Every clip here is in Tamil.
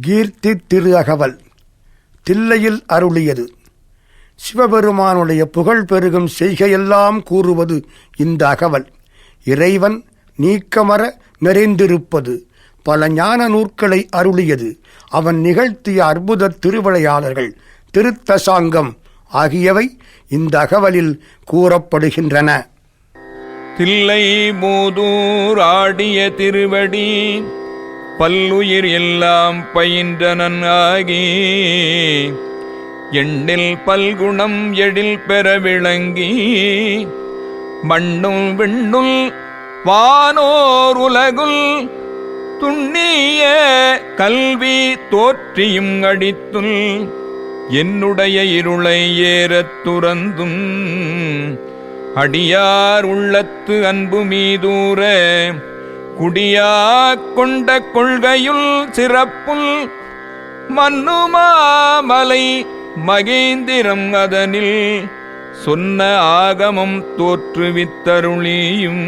கீர்த்தி திரு அகவல் தில்லையில் அருளியது. சிவபெருமானுடைய புகழ் பெருகும் செய்கையெல்லாம் கூறுவது இந்த அகவல். இறைவன் நீக்கமர நிறைந்திருப்பது பல ஞான நூற்களை அருளியது. அவன் நிகழ்த்திய அற்புத திருவிளையாளர்கள் திருத்தசாங்கம் ஆகியவை இந்த அகவலில் கூறப்படுகின்றன. தில்லை மூதூர் ஆடிய திருவடி பல்லுயிர் எல்லாம் பயின்றனன் ஆகி எண்ணில் பல்குணம் எழில் பெற விளங்கி மண்ணும் விண்ணுள் வானோர் உலகுல் துண்ணிய கல்வி தோற்றியும் அடித்துள் என்னுடைய இருளை ஏறத் துறந்தும் அடியார் உள்ளத்து அன்பு மீதூர குடியாக் கொண்ட கொள்கையுள் சிறப்புள் மன்னுமாமலை மகேந்திரம் அதனில் சொன்ன ஆகமம் தோற்றுவித்தருளியும்.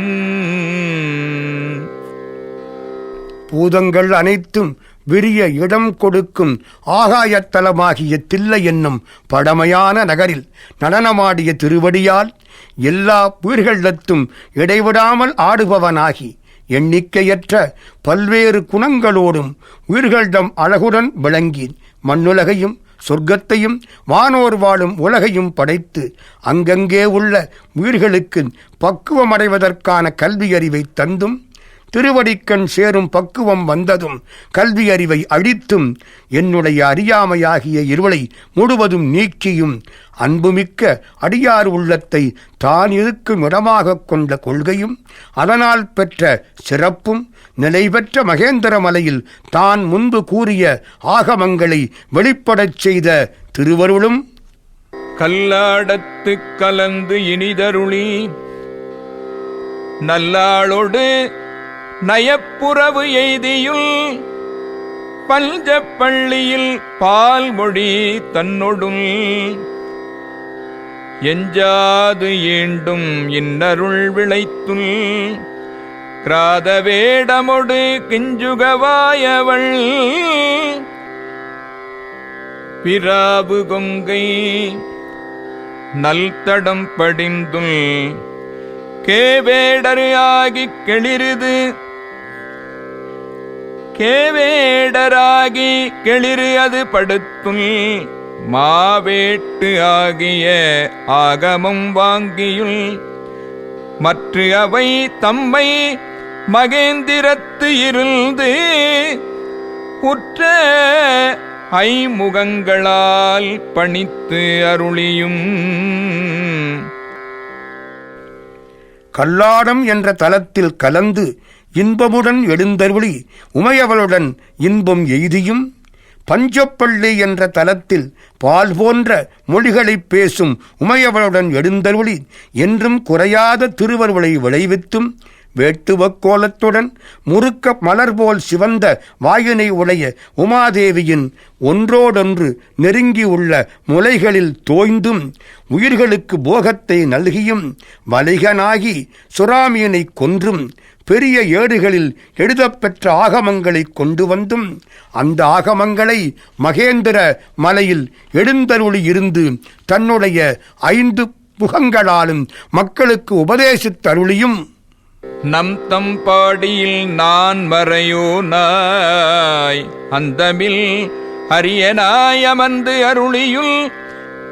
பூதங்கள் அனைத்தும் விரிய இடம் கொடுக்கும் ஆகாயத்தலமாகிய தில்லை என்னும் பழமையான நகரில் நடனமாடிய திருவடியால் எல்லா உயிர்களிடத்தும் இடைவிடாமல் ஆடுபவனாகி எண்ணிக்கையற்ற பல்வேறு குணங்களோடும் உயிர்களிடம் அழகுடன் விளங்கி மண்ணுலகையும் சொர்க்கத்தையும் வானோர் வாழும் உலகையும் படைத்து அங்கங்கே உள்ள உயிர்களுக்கு பக்குவமடைவதற்கான கல்வியறிவை தந்தும் திருவடிக்கண் சேரும் பக்குவம் வந்ததும் கல்வி அறிவை அழித்தும் என்னுடைய அறியாமையாகிய இருளை முழுவதும் நீக்கியும் அன்புமிக்க அடியார் உள்ளத்தை தான் இருக்கும் இடமாகக் கொண்ட கொள்கையும் அதனால் பெற்ற சிறப்பும் நிலை பெற்ற தான் முன்பு கூறிய ஆகமங்களை வெளிப்படச் செய்த திருவருளும். கல்லாடத்து கலந்து இனிதருளி நல்லாளொடு நயப்புறவு எய்தியுள் பஞ்சப்பள்ளியில் பால்மொழி தன்னொடுள் எஞ்சாது ஈண்டும் இன்னருள் விளைத்துள். கிராத வேடமொடு கிஞ்சுகவாயவள். பிராபு கொங்கை நல்தடம் படிந்துள். கேவேடரு ஆகிக் கெளிருது கேவேடராகி கெளிறு அது படுத்துள் மாவேட்டு ஆகிய ஆகமும் வாங்கியுள். மற்ற அவை தம்மை மகேந்திரத்து இருந்து உற்ற ஐமுகங்களால் பணித்து அருளியும். கல்லாடம் என்ற தலத்தில் கலந்து இன்பமுடன் எழுந்தருளி உமையவளுடன் இன்பம் எய்தியும் பஞ்சப்பள்ளி என்ற தலத்தில் பால் போன்ற மொழிகளைப் பேசும் உமையவளுடன் எழுந்தருளி என்றும் குறையாத திருவருளை விளைவித்தும் வேட்டுவக் கோலத்துடன் முறுக்க மலர் போல் சிவந்த வாயினை உடைய உமாதேவியின் ஒன்றோடொன்று நெருங்கியுள்ள முலைகளில் தோய்ந்தும் உயிர்களுக்கு போகத்தை நல்கியும் வலிகனாகி சுறாமியனை கொன்றும் பெரிய ஏடுகளில் எழுதப்பெற்ற ஆகமங்களை கொண்டு வந்தும் அந்த ஆகமங்களை மகேந்திர மலையில் எழுந்தருளி இருந்து தன்னுடைய ஐந்து முகங்களாலும் மக்களுக்கு உபதேசித்தருளியும். நம் தம் பாடியில் நான் மறையோ நாய் அந்தமில் அரியனாய் அமர்ந்து அருளியுள்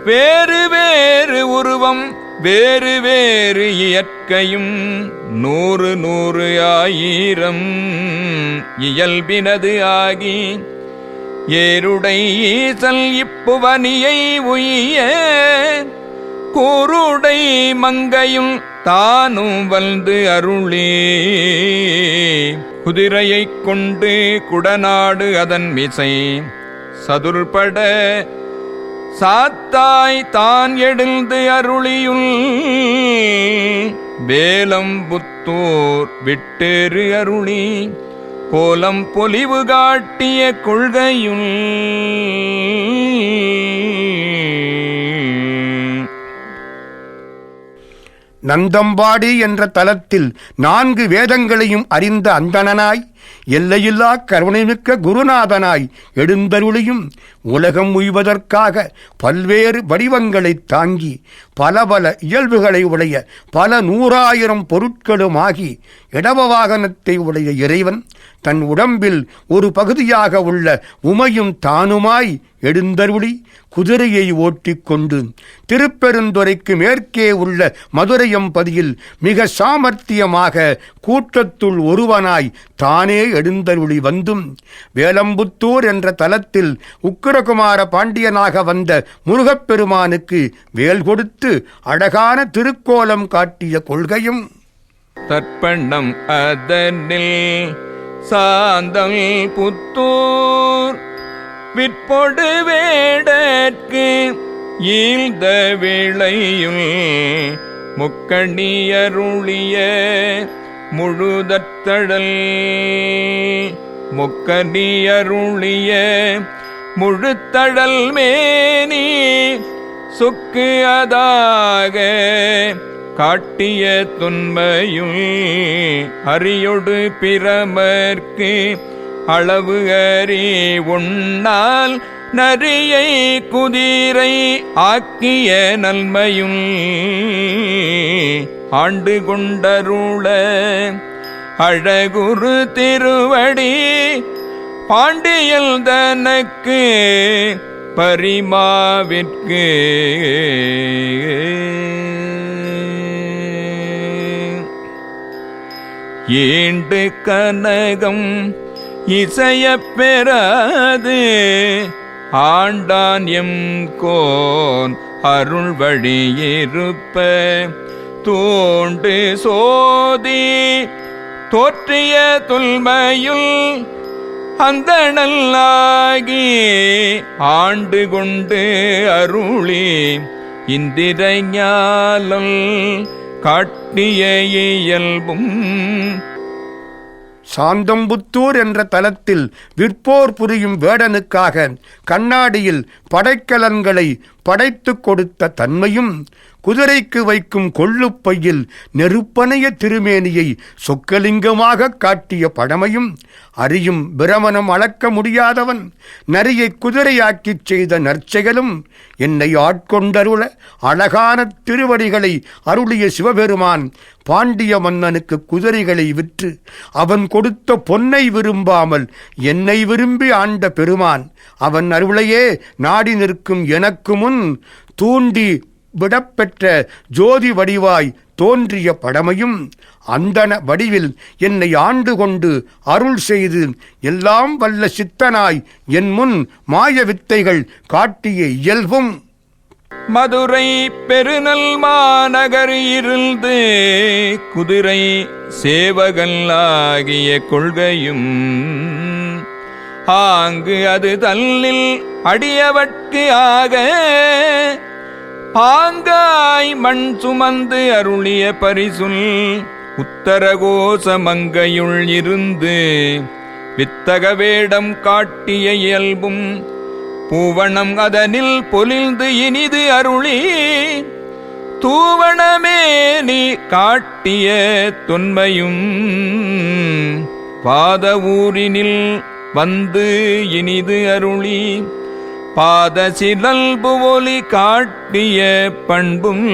வேறு வேறு உருவம் வேறு வேறு இயற்கையும் நூறு நூறு ஆயிரம் இயல்பினது ஆகி ஏருடை ஈசல் இப்புவனியை உய்ய கூருடை மங்கையும் தானும் வந்து அருளே. குதிரையைக் கொண்டு குடநாடு அதன் மிசை சதுர்பட சாத்தாய் தான் எழுந்து அருளியுள் வேலம் புத்தூர் விட்டேறு அருளி கோலம் பொலிவு காட்டிய கொள்கையுள் நந்தம்பாடி என்ற தலத்தில் நான்கு வேதங்களையும் அறிந்த அந்தணனாய் எல்லையில்லா கருணைமிக்க குருநாதனாய் எழுந்தருளியும் உலகம் உய்வதற்காக பல்வேறு வடிவங்களைத் தாங்கி பல பல இயல்புகளை உடைய பல நூறாயிரம் பொருட்களுமாகி இடவ வாகனத்தை உடைய இறைவன் தன் உடம்பில் ஒரு பகுதியாக உள்ள உமையும் தானுமாய் எழுந்தருளி குதிரையை ஓட்டிக்கொண்டு திருப்பெருந்துறைக்கு மேற்கே உள்ள மதுரையம்பதியில் மிக சாமர்த்தியமாக கூட்டத்துள் ஒருவனாய் தானே எழுந்தருளி வந்தும் வேலம்புத்தூர் என்ற தலத்தில் உக்கிரகுமார பாண்டியனாக வந்த முருகப்பெருமானுக்கு வேல் கொடுத்து அழகான திருக்கோலம் காட்டிய கொள்கையும் தற்பண்ணம் அதனில் சாந்தம் புத்தூர். விற்பொடு வேடற்கு ஈழ்ந்த விளையும். முக்கணியருளிய முழுதத்தழல் முக்கணியருளிய முழுத்தழல் மேனி. சுக்கு அதாக காட்டிய துன்மையும் அரியொடு பிரமர்க்கு அளவு அறி உண்ணால் நரியை குதிரை ஆக்கிய நன்மையும் ஆண்டு கொண்டருள அழகுரு திருவடி பாண்டியல் தனக்கு பரிமாவிற்கு ஈண்டு கனகம் இசையப் பெறாது. ஆண்டான் எம் கோன் அருள் வழியிருப்ப தூண்டு சோதி தோற்றிய துல்மையுள் அந்த நல்லாகி ஆண்டு கொண்டு அருளி. இந்திரஞாலம் காட்டிய இயல்பும் சாந்தம்புத்தூர் என்ற தலத்தில் விற்போர் புரியும் வேடனுக்காக கண்ணாடியில் படைக்கலன்களை படைத்துக் கொடுத்த தன்மையும் குதிரைக்கு வைக்கும் கொள்ளுப்பையில் நெருப்பனைய திருமேனியை சொக்கலிங்கமாக காட்டிய பழமையும் அறியும் பிரமணம் அளக்க முடியாதவன் நரியை குதிரையாக்கிச் செய்த நற்செயலும் என்னை ஆட்கொண்டருள அழகான திருவடிகளை அருளிய சிவபெருமான் பாண்டிய மன்னனுக்கு குதிரைகளை விற்று அவன் கொடுத்த பொன்னை விரும்பாமல் என்னை விரும்பி ஆண்ட பெருமான் அவன் அருளையே நாடி நிற்கும் எனக்கு முன் தூண்டி விடப்பெற்ற ஜோதி வடிவாய் தோன்றிய படமையும் அந்தன வடிவில் என்னை ஆண்டு கொண்டு அருள் செய்து எல்லாம் வல்ல சித்தனாய் என் முன் மாய வித்தைகள் காட்டிய இயல்பும். மதுரை பெருநல் மாநகர் இருந்து குதிரை சேவகன் ஆகிய கொள்கையும் ஆங்கு அது தள்ளில் அடியவட்கு ஆக. பாங்காய் மண் சுமந்து அருளிய பரிசுல் உத்தரகோச மங்கையுள் இருந்து வித்தக வேடம் காட்டிய இயல்பும் பூவணம் அதனில் பொலிந்து இனிது அருளி. தூவணமே நீ காட்டிய தொன்மையும் பாத ஊரினில் வந்து இனிது அருளி பாத சிதல்பு ஒலி காட்டிய பண்பும்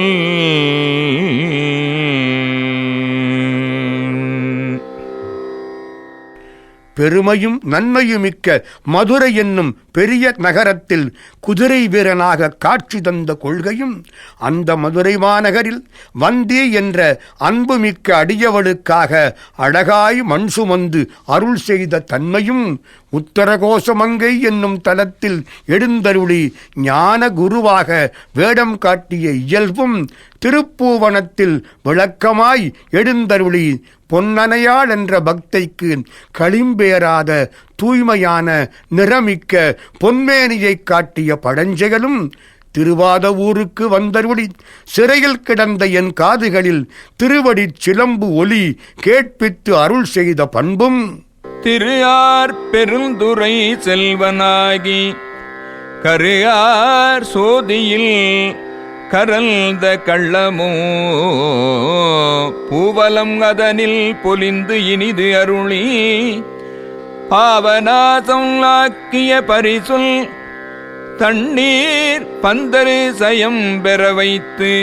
பெருமையும் நன்மையுமிக்க மதுரை என்னும் பெரிய நகரத்தில் குதிரை வீரனாக காட்சி தந்த கொள்கையும் அந்த மதுரை மாநகரில் வந்தி என்ற அன்புமிக்க அடியவளுக்காக அழகாய் மண் சுமந்து அருள் செய்த தன்மையும் உத்தரகோசமங்கை என்னும் தலத்தில் எழுந்தருளி ஞான குருவாக வேடம் காட்டிய இயல்பும் திருப்பூவனத்தில் விளக்கமாய் எழுந்தருளி பொன்னனையாள் என்ற பக்தைக்கு களிம்பேறாத தூய்மையான நிறமிக்க பொன்மேனியை காட்டிய பழஞ்செயலும் திருவாத ஊருக்கு வந்தருளி. சிறையில் கிடந்த என் காதுகளில் திருவடிச் சிலம்பு ஒலி கேட்பித்து அருள் செய்த பண்பும் திருயார் பெருந்துரை செல்வனாகி கருயார் சோதியில் கரல்த கள்ளமோ பூவலம் அதனில் பொலிந்து இனிது அருளி பாவநாசம் ஆக்கிய பரிசுல் தண்ணீர் பந்தரு சயம் பெற வைத்து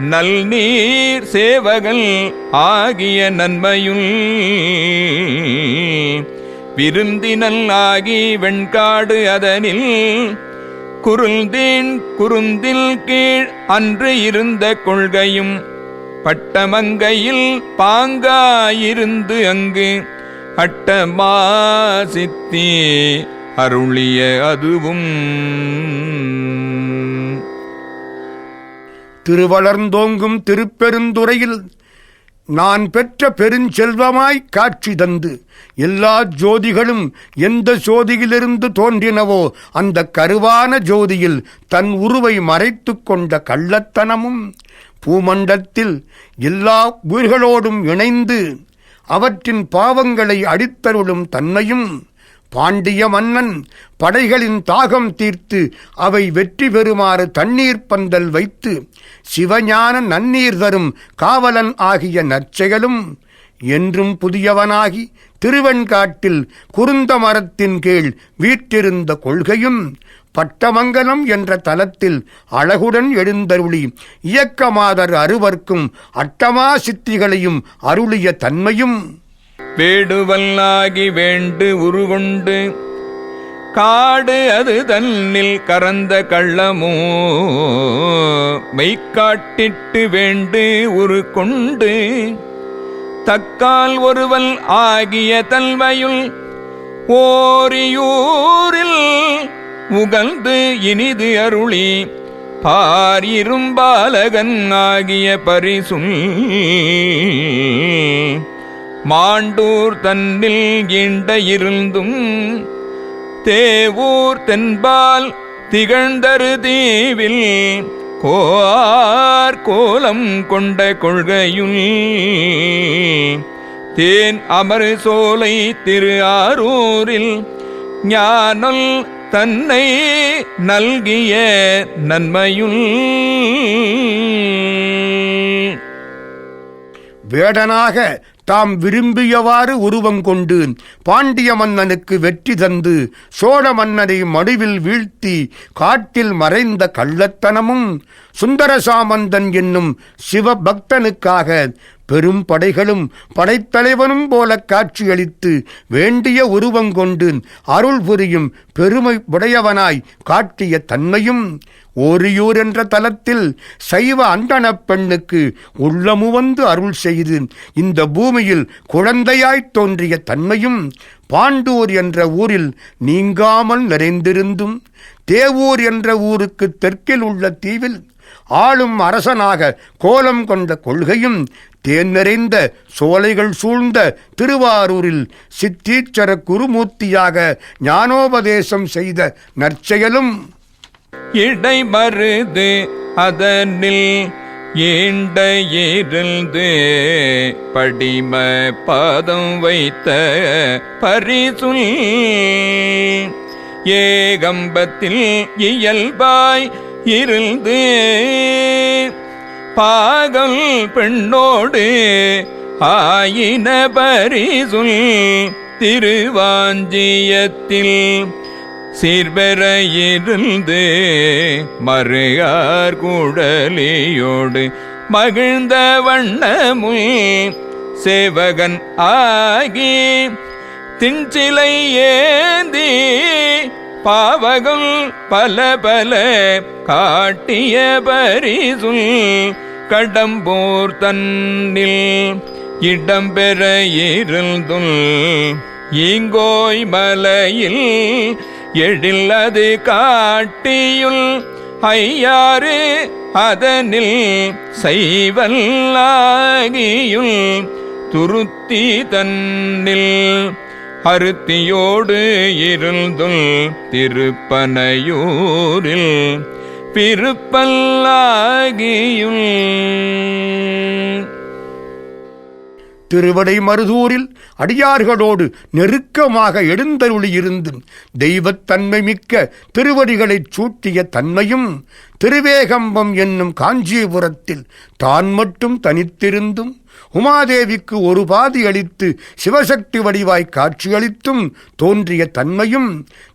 நல்நீர் சேவகல் ஆகிய நன்மையுள். விருந்தினல் ஆகி வெண்காடு அதனில். குருந்தீன் குருந்தில் கீழ் அன்று இருந்த கொள்கையும். பட்டமங்கையில் பாங்காயிருந்து அங்கு. அட்டமா சித்தி அருளிய அதுவும். திருவளர்ந்தோங்கும் திருப்பெருந்துறையில் நான் பெற்ற பெருஞ்செல்வமாய் காட்சி தந்து எல்லா ஜோதிகளும் எந்த ஜோதியிலிருந்து தோன்றினவோ அந்த கருவான ஜோதியில் தன் உருவை மறைத்து கொண்ட கள்ளத்தனமும் பூமண்டத்தில் எல்லா உயிர்களோடும் இணைந்து அவற்றின் பாவங்களை அடித்தருளும் தன்மையும் பாண்டிய மன்னன் படைகளின் தாகம் தீர்த்து அவை வெற்றி பெறுமாறு தண்ணீர் பந்தல் வைத்து சிவஞான நன்னீர் தரும் காவலன் ஆகிய நற்செயலும் என்றும் புதியவனாகி திருவெண்காட்டில் குருந்த மரத்தின் கீழ் வீற்றிருந்த கொள்கையும் பட்டமங்கலம் என்ற தலத்தில் அழகுடன் எழுந்தருளி இயக்கமாதர் அருவர்க்கும் அட்டமா சித்திகளையும் அருளிய தன்மையும் வேடுவல்லாகி வேண்டு உருகொண்டு காடு அது தன்னில் கறந்த கள்ளமோ? மெய்க்காட்டிட்டு வேண்டு உரு கொண்டு தக்கால் ஒருவல் ஆகிய தல்வையுள் ஓரியூரில் உகழ்ந்து இனிது அருளி. பாரிரும்பாலகன் ஆகிய பரிசும் மாண்டூர் தன்னில் ஈண்ட இருந்தும் தேவூர் தென்பால் திகழ்ந்தரு தீவில் கோஆர் கோலம் கொண்ட கொள்கையுள். தேன் அமர் சோலை திரு ஆரூரில் ஞானல் தன்னை நல்கிய நன்மையுள். வேடனாக தாம் விரும்பியவாறு உருவம் கொண்டு பாண்டிய மன்னனுக்கு வெற்றி தந்து சோழ மன்னனை மடுவில் வீழ்த்தி காட்டில் மறைந்த கள்ளத்தனமும் சுந்தரசாமந்தன் என்னும் சிவபக்தனுக்காக பெரும் படைகளும் படைத்தலைவனும் போல காட்சியளித்து வேண்டிய உருவம் கொண்டு அருள் புரியும் பெருமை உடையவனாய் காட்டிய தன்மையும் ஓரியூர் என்ற தலத்தில் சைவ அண்டனப் பெண்ணுக்கு உள்ளமுவந்து அருள் செய்து இந்த பூமியில் குழந்தையாய்த் தோன்றிய தன்மையும் பாண்டூர் என்ற ஊரில் நீங்காமல் நிறைந்திருந்தும் தேவூர் என்ற ஊருக்கு தெற்கில் உள்ள தீவில் ஆளும் அரசனாக கோலம் கொண்ட கொள்கையும் தேன் நிறைந்த சோலைகள் சூழ்ந்த திருவாரூரில் சித்தீச்சர குருமூர்த்தியாக ஞானோபதேசம் செய்த நற்செயலும் இடை மருது அதனில் ஈண்ட இருந்து படிம பாதம் வைத்த பரிசுல் ஏகம்பத்தில் இயல்பாய் இருந்து பாகல் பெண்ணோடு ஆயின பரிசுல் திருவாஞ்சியத்தில் சீர்பெற இருந்து மறுகார் குடலியோடு மகிழ்ந்த வண்ணமுல் சேவகன் ஆகி திஞ்சிலை ஏந்தி பாவகம் பல பல காட்டிய பரிசுல் கடம்பூர் தன்னில் இடம்பெற இருந்துள் ஈங்கோய் மலையில் எழில்லது காட்டியுள் ஐயாறு அதனில் செய்வல்லாகியுள் துருத்தி தன்னில் அருத்தியோடு இருந்துள் திருப்பனையூரில் பிறப்பல்லாகியுள். திருவடை மருதூரில் அடியார்களோடு நெருக்கமாக எழுந்தருளியிருந்து தெய்வத்தன்மை மிக்க திருவடிகளைச் சூட்டிய தன்மையும் திருவேகம்பம் என்னும் காஞ்சிபுரத்தில் தான் மட்டும் தனித்திருந்தும் உமாதேவிக்கு ஒரு பாதி அளித்து சிவசக்தி வடிவாய் காட்சியளித்தும் தோன்றிய தன்மையும்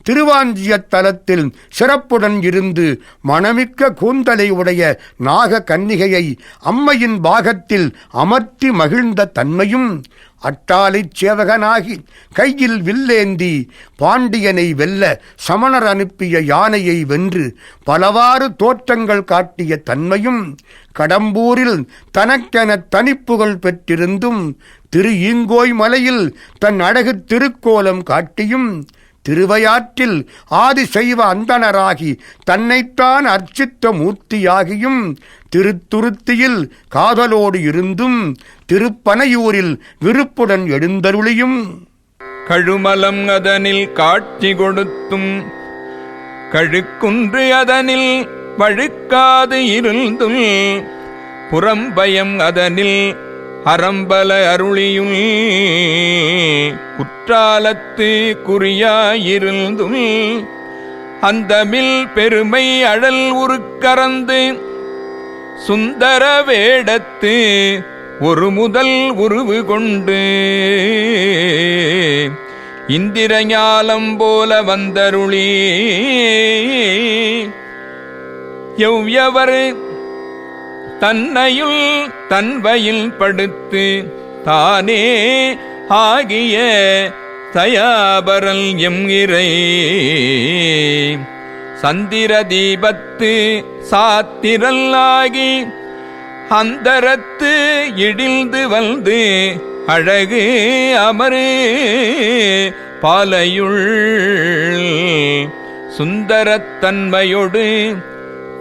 திருவாஞ்சிய தலத்தில் சிறப்புடன் இருந்து மணமிக்க கூந்தலை உடைய நாக கன்னிகையை அம்மையின் பாகத்தில் அமர்த்தி மகிழ்ந்த தன்மையும் அட்டாளிச் சேவகனாகி கையில் வில்லேந்தி பாண்டியனை வெல்ல சமணர் அனுப்பிய யானையை வென்று பலவாறு தோற்றங்கள் காட்டிய தன்மையும் கடம்பூரில் தனக்கென தனிப்புகள் பெற்றிருந்தும் திரு ஈங்கோய் மலையில் தன் அழகு திருக்கோலம் காட்டியும் திருவையாற்றில் ஆதிசைவ அந்தணராகி தன்னைத்தான் அர்ச்சித்த மூர்த்தியாகியும் திருத்துருத்தியில் காதலோடு இருந்தும் திருப்பனையூரில் விருப்புடன் எழுந்தருளியும். கழுமலம் அதனில் காட்சி கொடுத்தும் கழுக்குன்று அதனில் வழுக்காது இருந்தும் புறம்பயம் அதனில் அறம்பல அருளியுள் குற்றாலத்து குறியாயிருந்தும் அந்தமில் பெருமை அழல் உருக்கறந்து சுந்தர வேடத்து ஒரு முதல் உருவு கொண்டு இந்திரஞாலம் போல வந்தருளி எவ்யவர் தன்னையுள் தன்வையில் படுத்து தானே ஆகிய தயாபரல் எம் இறை. சந்திர தீபத்து சாத்திரல்லாகி அந்தரத்து இடிந்து வந்து அழகு அமரு பாலையுள் சுந்தரத்தன்மையொடு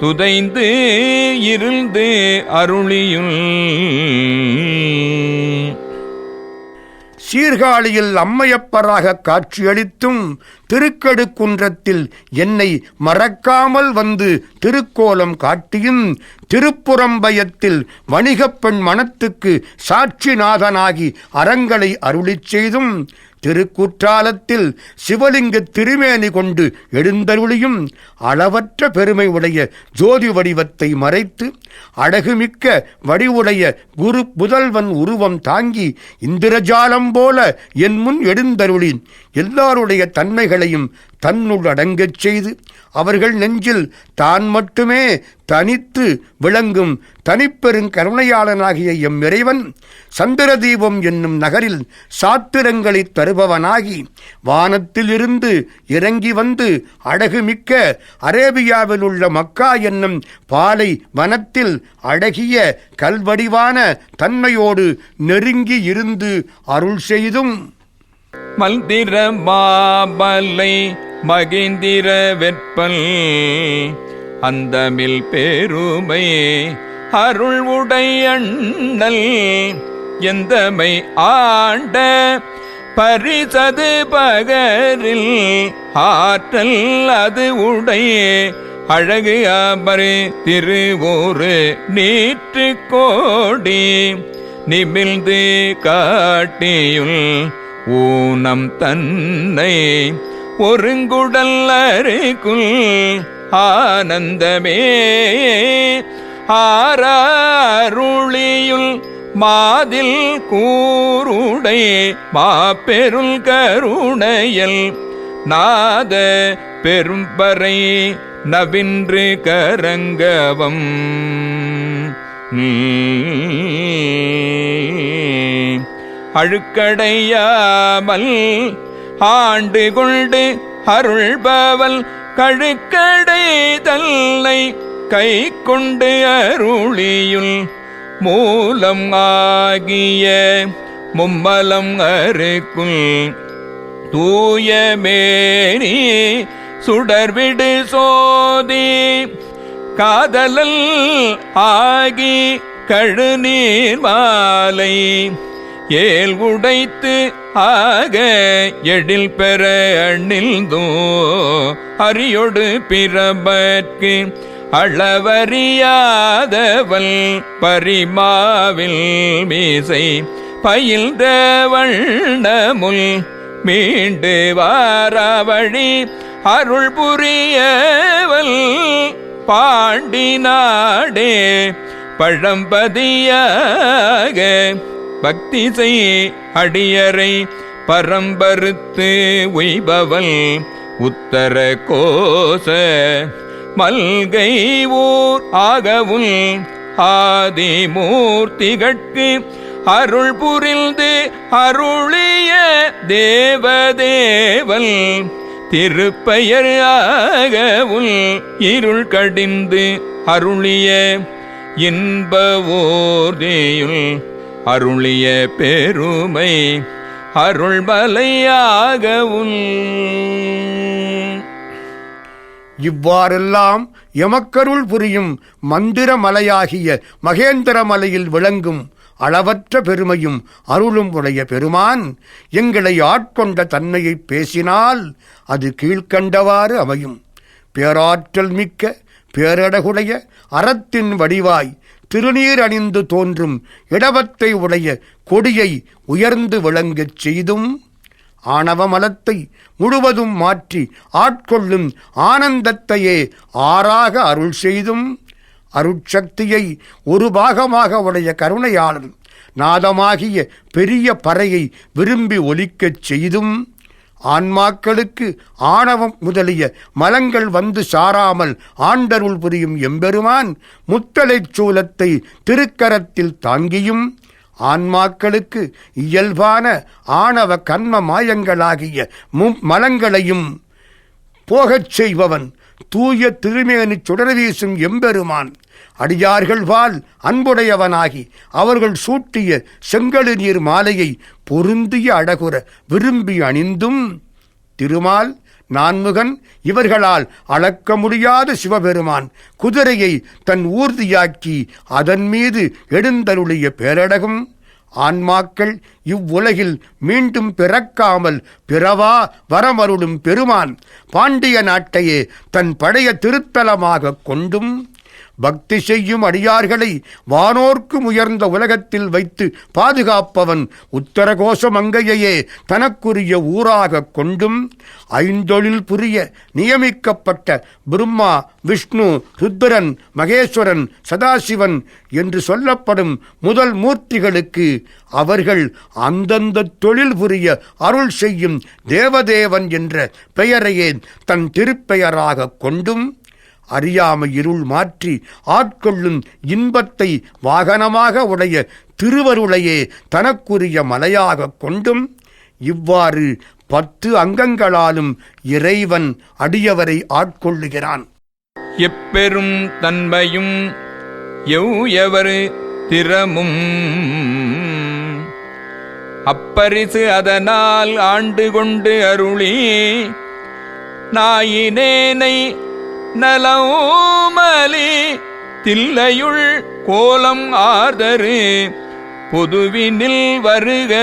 துதைந்து இருந்து அருளியுள். சீர்காழியில் அம்மையப்பராக காட்சியளித்தும் திருக்கடுக்குன்றத்தில் என்னை மறக்காமல் வந்து திருக்கோலம் காட்டியும் திருப்புறம்பயத்தில் வணிகப்பெண் மனத்துக்கு சாட்சிநாதனாகி அறங்களை அருளிச் செய்தும் திருக்குற்றாலத்தில் சிவலிங்க திருமேனி கொண்டு எழுந்தருளியும் அளவற்ற பெருமை உடைய ஜோதி வடிவத்தை மறைத்து அழகுமிக்க வடிவுடைய குரு புதல்வன் உருவம் தாங்கி இந்திரஜாலம் போல என் முன் எழுந்தருளின் எல்லாருடைய தன்மைகளையும் தன்னுள் அடங்கச் செய்து அவர்கள் நெஞ்சில் தான் மட்டுமே தனித்து விளங்கும் தனிப்பெருங் கருணையாளனாகிய எம் இறைவன் சந்திரதீபம் என்னும் நகரில் சாத்திரங்களை தருபவனாகி வானத்திலிருந்து இறங்கி வந்து அழகுமிக்க அரேபியாவில் உள்ள மக்கா என்னும் பாலை வனத்தில் அழகிய கல்வடிவான தன்மையோடு நெருங்கி இருந்து அருள் செய்தும். மல்திர மாபலை மகிந்திர வெற்பல் அந்தமில் பேருமை அருள் உடையண்ணல் எந்தமை ஆண்ட பரிசது பகரில் ஆற்றல் அது உடைய அழகு அமரு திருவோரு நீற்று கோடி நிமிழ்ந்து காட்டியுள் ஊனம் தன்னை ஒருங்குடல் அருக்குள் ஆனந்தமே. ஆராருளியுள் மாதில் கூருடை மாப்பெருள் கருணையல் நாத பெரும்பறை நவின்று கரங்கவம். அழுக்கடையாமல் ஆண்டு கொண்டு அருள்பவல் கழுக்கடை தல்லை கை கொண்டு அருளியுள் மூலம் ஆகிய மும்மலம் அருக்குள் தூய தூயமேனி சுடர்விடு சோதி காதலல் ஆகி கழுநீர் மாலை ஏல் உடைத்து ஆக எழில் பெற அண்ணில்தோ அரியொடு பிறபற்கு அளவறியாதவள் பரிமாவில் மீசை பயின்ற வண்ணமுல் மீண்டு வாராவழி அருள் புரியவல் பாண்டி நாடே பழம்பதியாக பக்தி செய் அடியரை பரம்பருத்து உய்பவல் உத்தர கோச மல்கை ஊர் ஆகவும் ஆதிமூர்த்திகட்கு அருள் புரிந்து அருளிய தேவதேவல் திருப்பெயர் ஆகவும் இருள் கடிந்து அருளிய இன்ப ஓர்தேயுள் அருளிய பெருமை அருள்மலையாகவும். இவ்வாறெல்லாம் எமக்கருள் புரியும் மந்திரமலையாகிய மகேந்திரமலையில் விளங்கும் அளவற்ற பெருமையும் அருளும் உடைய பெருமான் எங்களை ஆட்கொண்ட தன்மையை பேசினால் அது கீழ்க்கண்டவாறு அமையும். பேராற்றல் மிக்க பேரடகுடைய அறத்தின் வடிவாய் திருநீர் அணிந்து தோன்றும் இடவத்தை உடைய கொடியை உயர்ந்து விளங்கச் செய்தும் ஆணவ மலத்தை முழுவதும் மாற்றி ஆட்கொள்ளும் ஆனந்தத்தையே ஆறாக அருள் செய்தும் அருட்சக்தியை ஒரு பாகமாக உடைய கருணையாளன் நாதமாகிய பெரிய பறையை விரும்பி ஒலிக்கச் செய்தும் ஆன்மாக்களுக்கு ஆணவம் முதலிய மலங்கள் வந்து சாராமல் ஆண்டருள் புரியும் எம்பெருமான் முத்தலைச் சூலத்தை திருக்கரத்தில் தாங்கியும் ஆன்மாக்களுக்கு இயல்பான ஆணவ கண்ம மாயங்களாகிய மும்மலங்களையும் போகச் செய்பவன் தூய திருமேனி சுடர் வீசும் எம்பெருமான். அடியார்கள் வாழ் அன்புடையவனாகி அவர்கள் சூட்டிய செங்கழு நீர் மாலையை பொருந்திய அழகுற விரும்பி அணிந்தும் திருமால் நான்முகன் இவர்களால் அளக்க முடியாத சிவபெருமான் குதிரையை தன் ஊர்தியாக்கி அதன் மீது எழுந்தருளிய பேரழகும் ஆன்மாக்கள் இவ்வுலகில் மீண்டும் பிறக்காமல் பிறவா வரமருளும் பெருமான் பாண்டிய நாட்டையே தன் பழைய திருத்தலமாக கொண்டும் பக்தி செய்யும் அடியார்களை வானோர்க்கு உயர்ந்த உலகத்தில் வைத்து பாதுகாப்பவன் உத்தரகோஷ மங்கையையே தனக்குரிய ஊராகக் கொண்டும் ஐந்தொழில் புரிய நியமிக்கப்பட்ட பிரம்மா விஷ்ணு ருத்ரன் மகேஸ்வரன் சதாசிவன் என்று சொல்லப்படும் முதல் மூர்த்திகளுக்கு அவர்கள் அந்தந்த தொழில் புரிய அருள் செய்யும் தேவதேவன் என்ற பெயரையே தன் திருப்பெயராகக் கொண்டும் அறியாமை இருள் மாற்றி ஆட்கொள்ளும் இன்பத்தை வாகனமாக உடைய திருவருளையே தனக்குரிய மலையாகக் கொண்டும் இவ்வாறு பத்து அங்கங்களாலும் இறைவன் அடியவரை ஆட்கொள்ளுகிறான். எப்பெரும் தன்மையும் எவ்வரு திறமும் அப்பரிசு அதனால் ஆண்டு கொண்டு அருளி நாயினேனை நலமலி தில்லையுள் கோலம் ஆர்தரு பொதுவினில் வருக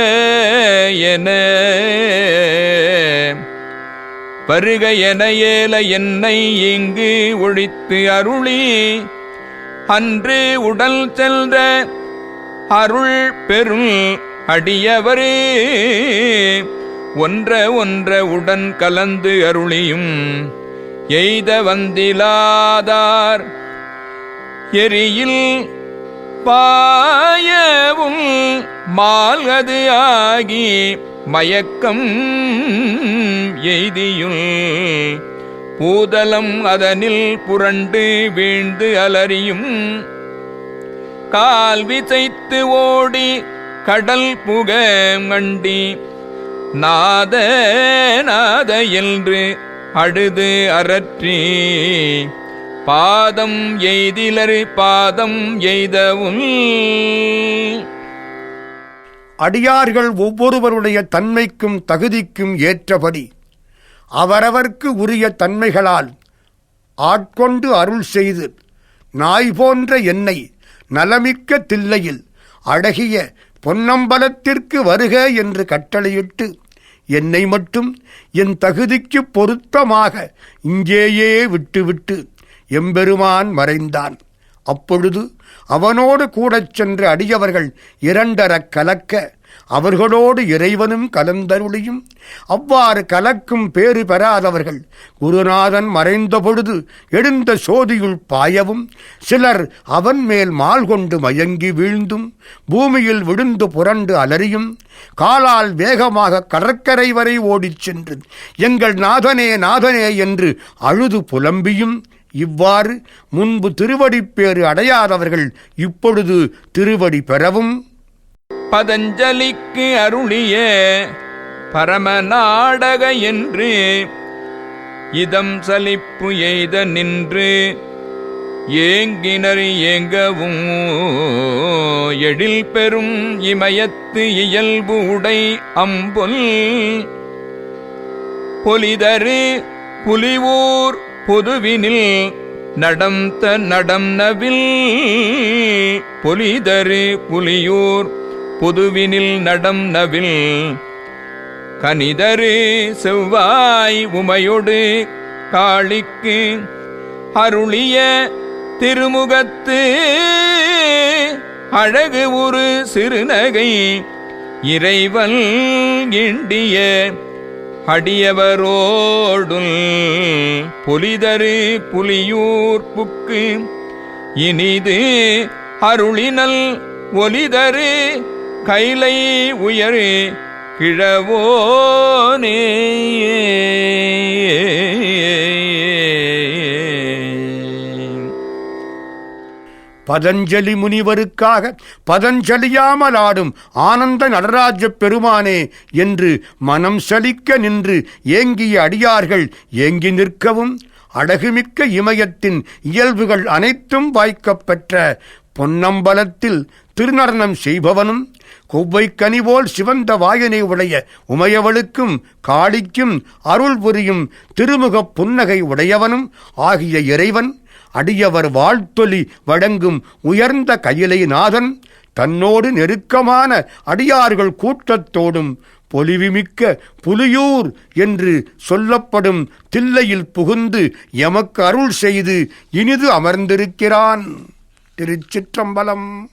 என. வருக என ஏல என்னை இங்கு ஒழித்து அருளி அன்று உடல் சென்ற அருள் பெருள் அடியவரே. ஒன்ற ஒன்ற உடன் கலந்து அருளியும் எய்த வந்திலாதார். எரியில் பாயவும் மால்கது ஆகி மயக்கம் எய்தியுள். பூதலம் அதனில் புரண்டு வீழ்ந்து அலறியும். கால் விசைத்து ஓடி கடல் புக மண்டி. நாத நாத என்று அழுது அறற்றி பாதம் எய்திலரு பாதம் எய்தவும் அடியார்கள் ஒவ்வொருவருடைய தன்மைக்கும் தகுதிக்கும் ஏற்றபடி அவரவர்க்கு உரிய தன்மைகளால் ஆட்கொண்டு அருள் செய்து நாய் போன்ற என்னை நலமிக்க தில்லையில் அழகிய பொன்னம்பலத்திற்கு வருக என்று கட்டளையிட்டு என்னை மட்டும் என் தகுதிக்கு பொருத்தமாக இங்கேயே விட்டுவிட்டு எம்பெருமான் மறைந்தான். அப்பொழுது அவனோடு கூடச் சென்ற அடியவர்கள் இரண்டரக் கலக்க அவர்களோடு இறைவனும் கலந்தருளியும். அவ்வாறு கலக்கும் பேறு பெறாதவர்கள் குருநாதன் மறைந்த பொழுது எழுந்த சோதியுள் பாயவும். சிலர் அவன் மேல் மால் கொண்டு மயங்கி வீழ்ந்தும் பூமியில் விழுந்து புரண்டு அலறியும். காலால் வேகமாக கடற்கரை வரை ஓடிச் சென்று எங்கள் நாதனே நாதனே என்று அழுது புலம்பியும். இவ்வாறு முன்பு திருவடிப்பேறு அடையாதவர்கள் இப்பொழுது திருவடி பெறவும். பதஞ்சலிக்கு அருளிய பரமநாடக என்று. இதம் சலிப்பு எய்த நின்று ஏங்கினர் ஏங்கவும் எழில் பெறும் இமயத்து இயல்பு உடை அம்பொல். பொலிதரு புலிவூர் பொதுவினில் நடந்த நடம் நவில் பொலிதரு புலியூர் புதுவினில் நடம் நவில் கனிதரு செவ்வாய் உமையொடு காளிக்கு அருளிய திருமுகத்து அழகு ஒரு சிறுநகை இறைவன் இண்டிய அடியவரோடுல் புலிதரு புலியூர் புக்கு இனிது அருளினல் ஒலிதரு கைலை உயரு கிழவோனே. பதஞ்சலி முனிவருக்காக பதஞ்சலியாமல் ஆடும் ஆனந்த நடராஜ பெருமானே என்று மனம் சலிக்க நின்று ஏங்கிய அடியார்கள் ஏங்கி நிற்கவும் அழகுமிக்க இமயத்தின் இயல்புகள் அனைத்தும் வாய்க்கப்பெற்ற பொன்னம்பலத்தில் திருநடனம் செய்பவனும் கொவ்வை கனிபோல் சிவந்த வாயனை உடைய உமையவளுக்கும் காளிக்கும் அருள் புரியும் திருமுகப் புன்னகை உடையவனும் ஆகிய இறைவன் அடியவர் வாழ்த்தொலி வழங்கும் உயர்ந்த கையிலை நாதன் தன்னோடு நெருக்கமான அடியார்கள் கூட்டத்தோடும் பொலிவுமிக்க புலியூர் என்று சொல்லப்படும் தில்லையில் புகுந்து எமக்கு அருள் செய்து இனிது அமர்ந்திருக்கிறான். திருச்சிற்றம்பலம்.